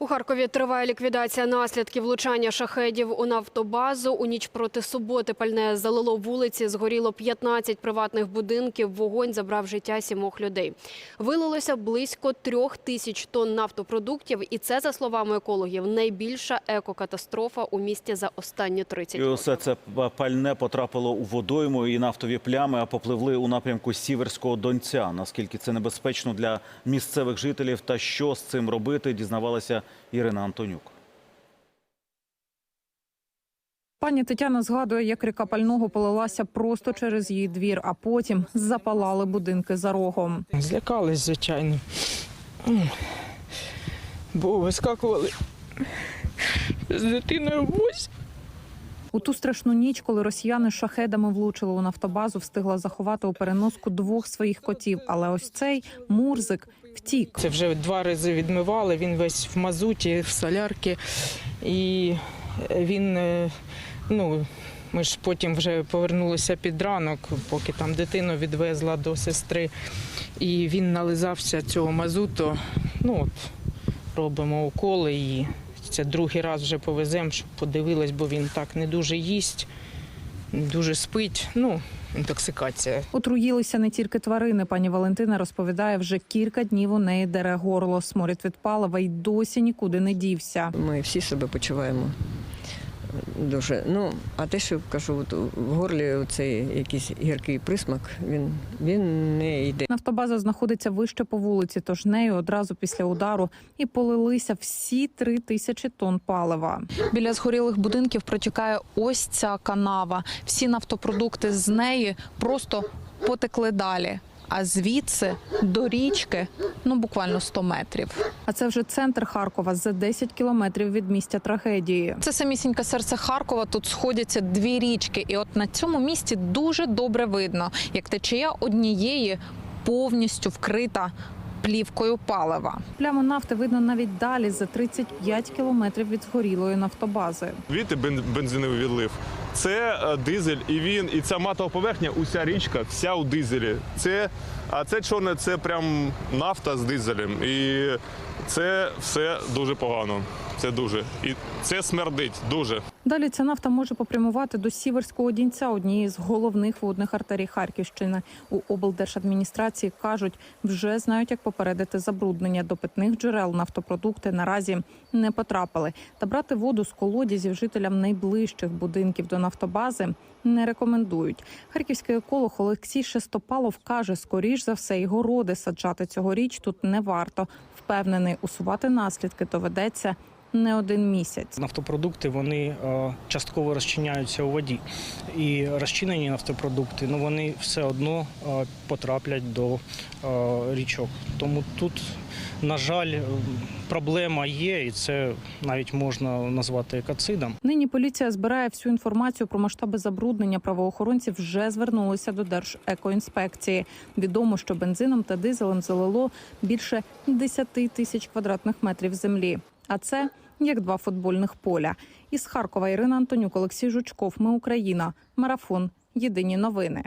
У Харкові триває ліквідація наслідків влучання шахедів у нафтобазу. У ніч проти суботи пальне залило вулиці, згоріло 15 приватних будинків. Вогонь забрав життя сімох людей. Вилилося близько трьох тисяч тонн нафтопродуктів. І це, за словами екологів, найбільша екокатастрофа у місті за останні 30 І усе це пальне потрапило у водойму і нафтові плями попливли у напрямку Сіверського Донця. Наскільки це небезпечно для місцевих жителів та що з цим робити, дізнавалася Ірина Антонюк. Пані Тетяна згадує, як ріка пального полилася просто через її двір, а потім запалали будинки за рогом. Злякались, звичайно. Бо вискакували з дитиною в ось. У ту страшну ніч, коли росіяни шахедами влучили у нафтобазу, встигла заховати у переноску двох своїх котів. Але ось цей мурзик втік. Це вже два рази відмивали. Він весь в мазуті, в солярці. І він, е, ну, ми ж потім вже повернулися під ранок, поки там дитину відвезла до сестри. І він нализався цього мазуту. Ну от, робимо уколи і це другий раз вже повеземо, щоб подивилась, бо він так не дуже їсть, не дуже спить. Ну, інтоксикація. Отруїлися не тільки тварини. Пані Валентина розповідає, вже кілька днів у неї дере горло. Сморід від палива й досі нікуди не дівся. Ми всі себе почуваємо дуже. Ну, а те, що кажу, от в горлі цей якийсь гіркий присмак, він, він не йде. Нафтобаза знаходиться вище по вулиці, тож нею одразу після удару і полилися всі три тисячі тонн палива. Біля згорілих будинків протікає ось ця канава. Всі нафтопродукти з неї просто потекли далі. А звідси до річки ну буквально 100 метрів. А це вже центр Харкова за 10 кілометрів від місця трагедії. Це самісіньке серце Харкова. Тут сходяться дві річки, і от на цьому місці дуже добре видно, як течія однієї повністю вкрита плівкою палива. Пляму нафти видно навіть далі за 35 кілометрів від згорілої нафтобази. Бен- бензиновий відлив. Це е, дизель, і він, і ця матова поверхня, уся річка, вся у дизелі. Це, а це чорне, це прям нафта з дизелем. І це все дуже погано. Це дуже. І це смердить дуже. Далі ця нафта може попрямувати до Сіверського дінця, однієї з головних водних артерій Харківщини. У облдержадміністрації кажуть, вже знають, як попередити забруднення до питних джерел. Нафтопродукти наразі не потрапили. Та брати воду з колодязів жителям найближчих будинків до нафтобази не рекомендують. Харківський еколог Олексій Шестопалов каже, скоріш за все, і городи саджати цьогоріч тут не варто. Впевнений, усувати наслідки доведеться не один місяць. Нафтопродукти вони е, частково розчиняються у воді, і розчинені нафтопродукти ну вони все одно е, потраплять до е, річок. Тому тут, на жаль, проблема є, і це навіть можна назвати екоцидом. Нині поліція збирає всю інформацію про масштаби забруднення. Правоохоронці вже звернулися до Держекоінспекції. Відомо, що бензином та дизелем залило більше 10 тисяч квадратних метрів землі. А це як два футбольних поля. Із Харкова Ірина Антонюк, Олексій Жучков. Ми Україна. Марафон. Єдині новини.